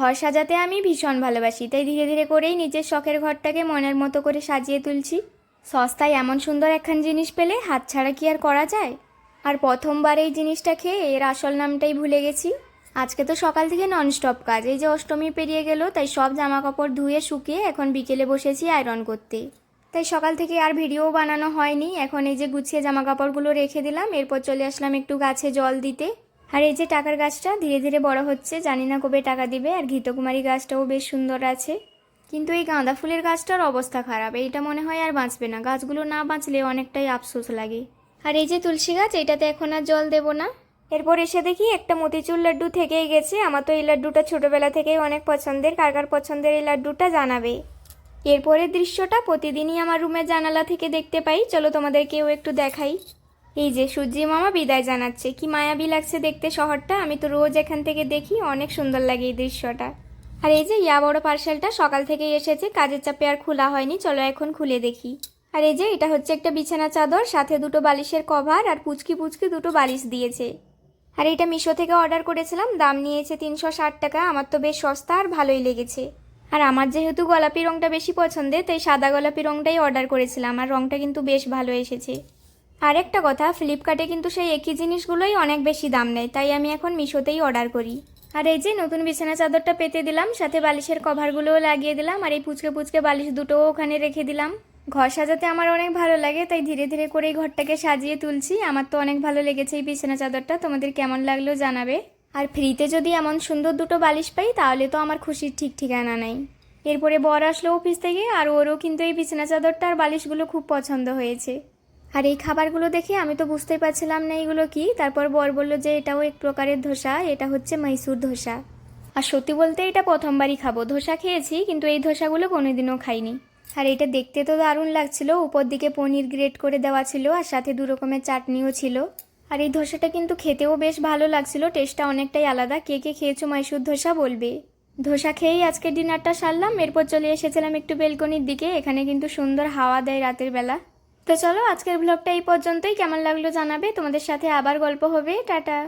ঘর সাজাতে আমি ভীষণ ভালোবাসি, তাই ধীরে ধীরে করেই নিজের শখের ঘরটাকে মনের মতো করে সাজিয়ে তুলছি। সস্তায় এমন সুন্দর একখান জিনিস পেলে হাত ছাড়া কি আর করা যায়? আর প্রথমবার এই জিনিসটা খেয়ে এর আসল নামটাই ভুলে গেছি। আজকে তো সকাল থেকে ননস্টপ কাজ, এই যে অষ্টমী পেরিয়ে গেল, তাই সব জামা কাপড় ধুয়ে, শুকিয়ে এখন বিকেলে বসেছি আয়রন করতে। তাই সকাল থেকে আর ভিডিও বানানো হয়নি, এখন এই যে গুছিয়ে জামা কাপড়গুলো রেখে দিলাম, এরপর চলে আসলাম একটু গাছে জল দিতে। আর এই যে টাকার গাছটা ধীরে ধীরে বড় হচ্ছে, জানি না কবে টাকা দিবে। আর ঘিতকুমারী গাছটাও বেশ সুন্দর আছে। কিন্তু এই গাঁদা ফুলের গাছটার অবস্থা খারাপ। এইটা মনে হয় আর বাঁচবে না। গাছগুলো না বাঁচলে অনেকটাই আফসোস লাগে। আর এই যে তুলসী গাছ এটাতে এখন আর জল দেব না। এরপর এসে দেখি একটা মতিচুর লাড্ডু থেকেই গেছে। আমার তো এই লাড্ডুটা ছোটোবেলা থেকেই অনেক পছন্দের। কার কার পছন্দের এই লাড্ডুটা জানাবে। এরপরের দৃশ্যটা প্রতিদিনই আমার রুমের জানালা থেকে দেখতে পাই। চলো তোমাদেরকেও একটু দেখাই। এই যে সূর্যি মামা বিদায় জানাচ্ছে। কি মায়াবী লাগছে দেখতে শহরটা। আমি তো রোজ এখান থেকে দেখি, অনেক সুন্দর লাগে এই দৃশ্যটা। আর এই যে ইয়া বড় পার্সেলটা সকাল থেকেই এসেছে, কাজের চাপে আর খোলা হয়নি, চলো এখন খুলে দেখি। আর এই যে এটা হচ্ছে একটা বিছানা চাদর, সাথে দুটো বালিশের কভার আর পুচকি পুচকি দুটো বালিশ দিয়েছে। আর এটা মিশো থেকে অর্ডার করেছিলাম, দাম নিয়েছে তিনশো ষাট টাকা, আমার তো বেশ সস্তা আর ভালোই লেগেছে। আর আমার যেহেতু গোলাপি রঙটা বেশি পছন্দের, তাই সাদা গোলাপি রঙটাই অর্ডার করেছিলাম, আর রঙটা কিন্তু বেশ ভালো এসেছে। আর একটা কথা ফ্লিপকার্টে কিন্তু সেই একই জিনিসগুলোই অনেক বেশি দাম নেয়, তাই আমি এখন মিশোতেই অর্ডার করি। আর এই যে নতুন বিছানা চাদরটা পেতে দিলাম, সাথে বালিশের কভারগুলোও লাগিয়ে দিলাম, আর এই পুচকে পুচকে বালিশ দুটোও ওখানে রেখে দিলাম। ঘর সাজাতে আমার অনেক ভালো লাগে, তাই ধীরে ধীরে করে এই ঘরটাকে সাজিয়ে তুলছি। আমার তো অনেক ভালো লেগেছে এই বিছানা চাদরটা, তোমাদের কেমন লাগল জানাবে। আর ফ্রিতে যদি এমন সুন্দর দুটো বালিশ পাই, তাহলে তো আমার খুশির ঠিক ঠিকানা নাই। এরপরে বর আসলো অফিস থেকে, আর ওরও কিন্তু এই বিছানা চাদরটা আর বালিশগুলো খুব পছন্দ হয়েছে। আর এই খাবারগুলো দেখে আমি তো বুঝতেই পারছিলাম না এগুলো কি। তারপর বর বলল যে এটাও এক প্রকারের ধোসা, এটা হচ্ছে মৈসুর ধোসা। আর সত্যি বলতে এটা প্রথমবারই খাব। ধোসা খেয়েছি, কিন্তু এই ধোসাগুলো কোনোদিনও খাইনি। আর এটা দেখতে তো দারুণ লাগছিল, উপর দিকে পনির গ্রেট করে দেওয়া ছিল আর সাথে দু রকমের চাটনিও ছিল। আর এই ধোসাটা কিন্তু খেতেও বেশ ভালো লাগছিল, টেস্টটা অনেকটাই আলাদা। কে কে খেয়েছো মৈসুর ধোসা বলবে। ধোসা খেয়েই আজকের ডিনারটা সারলাম, এরপর চলে এসেছিলাম একটু বেলকনির দিকে, এখানে কিন্তু সুন্দর হাওয়া দেয় রাতের বেলা। তো চলো আজকের ব্লগটা এই পর্যন্তই। কেমন লাগল জানাবে? তোমাদের সাথে আবার গল্প হবে। টাটা।